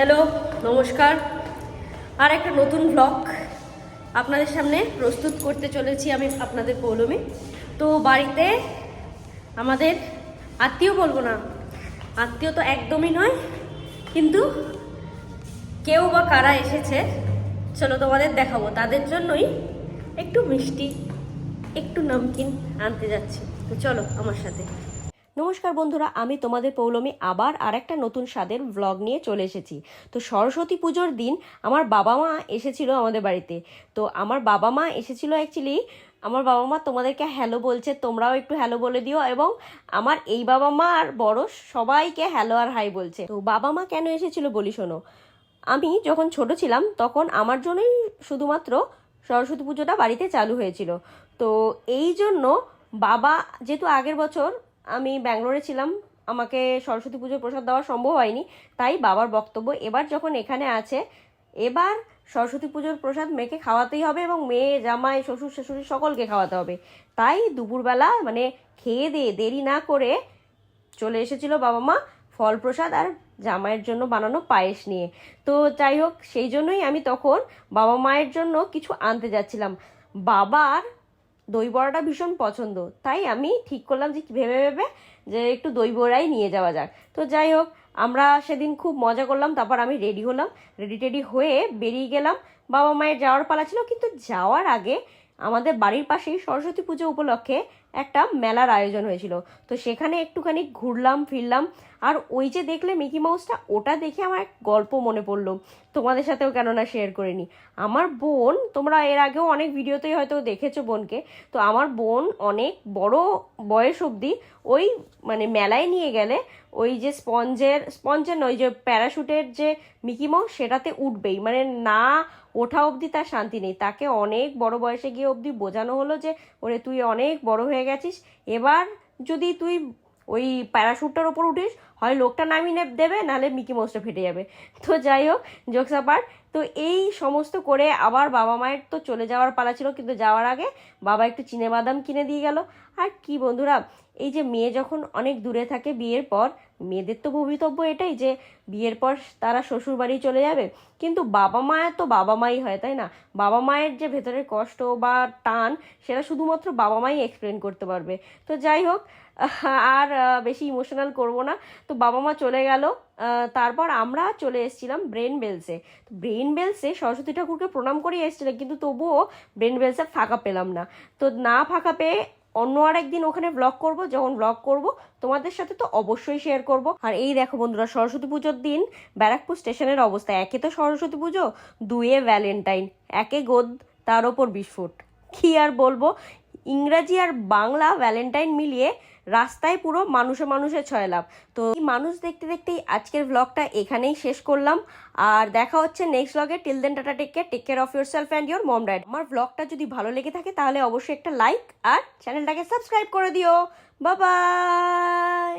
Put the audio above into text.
Hello, নমস্কার। আর একটা নতুন ব্লগ আপনাদের সামনে প্রস্তুত করতে চলেছি আমি আপনাদের পৌলমী। তো বাড়িতে আমাদের আত্মীয় বলব না, আত্মীয় তো একদমই নয়, কিন্তু কেউ বা কারা এসেছে, চলো তোমাদের দেখাবো। তাদের জন্যই একটু মিষ্টি, একটু নমকিন আনতে যাচ্ছি। তো চলো আমার সাথে। নমস্কার বন্ধুরা, আমি তোমাদের পৌলমী। আবার আর একটা নতুন স্বাদের ভ্লগ নিয়ে চলে এসেছি। তো সরস্বতী পুজোর দিন আমার বাবা মা এসেছিল আমাদের বাড়িতে। তো আমার বাবা মা এসেছিল অ্যাকচুয়ালি আমার বাবা মা তোমাদেরকে হ্যালো বলছে, তোমরাও একটু হ্যালো বলে দিও এবং আমার এই বাবা মা আর বড় সবাইকে হ্যালো আর হাই বলছে। তো বাবা মা কেন এসেছিল বলি শোনো, আমি যখন ছোট ছিলাম তখন আমার জন্যই শুধুমাত্র সরস্বতী পুজোটা বাড়িতে চালু হয়েছিল। তো এই জন্য বাবা যেহেতু আগের বছর আমি ব্যাঙ্গালোরে ছিলাম। আমাকে সরস্বতী পুজোর প্রসাদ দেওয়া সম্ভব হয়নি। তাই বাবার বক্তব্য এবার যখন এখানে আছে, এবার সরস্বতী পুজোর প্রসাদ মেয়েকে খাওয়াতেই হবে এবং মেয়ে, জামাই, শ্বশুর, শাশুড়ি সকলকে খাওয়াতে হবে। তাই দুপুরবেলা মানে খেয়ে দিয়ে দেরি না করে চলে এসেছিল বাবা মা ফল প্রসাদ আর জামাইয়ের জন্য বানানো পায়েস নিয়ে। তো যাই হোক, সেই জন্যই আমি তখন বাবা মায়ের জন্য কিছু আনতে যাচ্ছিলাম। বাবার দই বড়াটা ভীষণ পছন্দ। তাই আমি ঠিক করলাম যে, ভেবে ভেবে যে, একটু দই বড়াই নিয়ে যাওয়া যাক। তো যাই হোক, আমরা সেদিন খুব মজা করলাম, তারপর আমি রেডি হলাম। রেডি টেডি হয়ে বেরিয়ে গেলাম। বাবা মায়ের যাওয়ার পালা ছিল, কিন্তু যাওয়ার আগে আমাদের বাড়ির পাশেই সরস্বতী পুজো উপলক্ষে একটা মেলার আয়োজন হয়েছিল। তো সেখানে একটুখানি ঘুরলাম, ফিরলাম, আর ওই যে দেখলে মিকি মাউসটা, ওটা দেখে আমার এক গল্প মনে পড়ল। তোমাদের সাথেও কেননা শেয়ার করে নি আমার বোন, তোমরা এর আগেও অনেক ভিডিওতেই হয়তো দেখেছ বোনকে, তো আমার বোন অনেক বড় বয়স অবধি ওই মানে মেলায় নিয়ে গেলে ওই যে স্পঞ্জের স্পঞ্জের নয়, যে প্যারাশুটের যে মিকি মাউস, সেটাতে উঠবেই। মানে না ওঠা অবধি তার শান্তি নেই। তাকে অনেক বড় বয়সে গিয়ে অবধি বোঝানো হলো যে, ওরে, তুই অনেক বড় হয়ে গেছিস। এবার যদি তুই ওই প্যারাশুটটার ওপর উঠিস হয় লোকটা নামিয়ে দেবে, নাহলে মিকি মাউসটা ফেটে যাবে। তো যাই হোক, জোকস আপার, তো এই সমস্ত করে আবার বাবা মায়ের তো চলে যাওয়ার পালা ছিল, কিন্তু যাওয়ার আগে বাবা একটু চিনে বাদাম কিনে দিয়ে গেল। আর কি বন্ধুরা, এই যে মেয়ে যখন অনেক দূরে থাকে বিয়ের পর, মেয়েদের তো ভবিতব্য এটাই যে বিয়ের পর তারা শ্বশুর বাড়ি চলে যাবে। কিন্তু বাবা মায়ের তো বাবা মাই হয়, তাই না? বাবা মায়ের যে ভেতরের কষ্ট বা টান, সেটা শুধুমাত্র বাবা মাই এক্সপ্লেন করতে পারবে। তো যাই হোক, আর বেশি ইমোশনাল করব না। তো বাবা মা চলে গেল তারপর আমরা চলে এসেছিলাম ব্রেন বেলসে ব্রেন বেলসে সরস্বতী ঠাকুরকে প্রণাম করে এসেছিলাম কিন্তু তবুও ব্রেন বেলসে ফাঁকা পেলাম না। তো না ফাঁকা পেয়ে অন্য আর একদিন ওখানে ব্লগ করব, যখন ব্লগ করব, তোমাদের সাথে তো অবশ্যই শেয়ার করব। আর এই দেখো বন্ধুরা, সরস্বতী পুজোর দিন ব্যারাকপুর স্টেশনের অবস্থা। একে তো সরস্বতী পুজো, দুয়ে ভ্যালেন্টাইন একে গোদ তার ওপর বিস্ফোট। কি আর বলব? ইংরাজি আর বাংলা ভ্যালেন্টাইন মিলিয়ে রাস্তায় পুরো মানুষে মানুষে ছয় লাভ তো এই মানুষ দেখতে দেখতেই আজকের ব্লগটা এখানেই শেষ করলাম। আর দেখা হচ্ছে নেক্সট ব্লগে till then tata take care take care of yourself and your mom dad আমার ব্লগটা যদি ভালো লেগে থাকে, তাহলে অবশ্যই একটা লাইক আর চ্যানেলটাকে সাবস্ক্রাইব করে দিও। বাই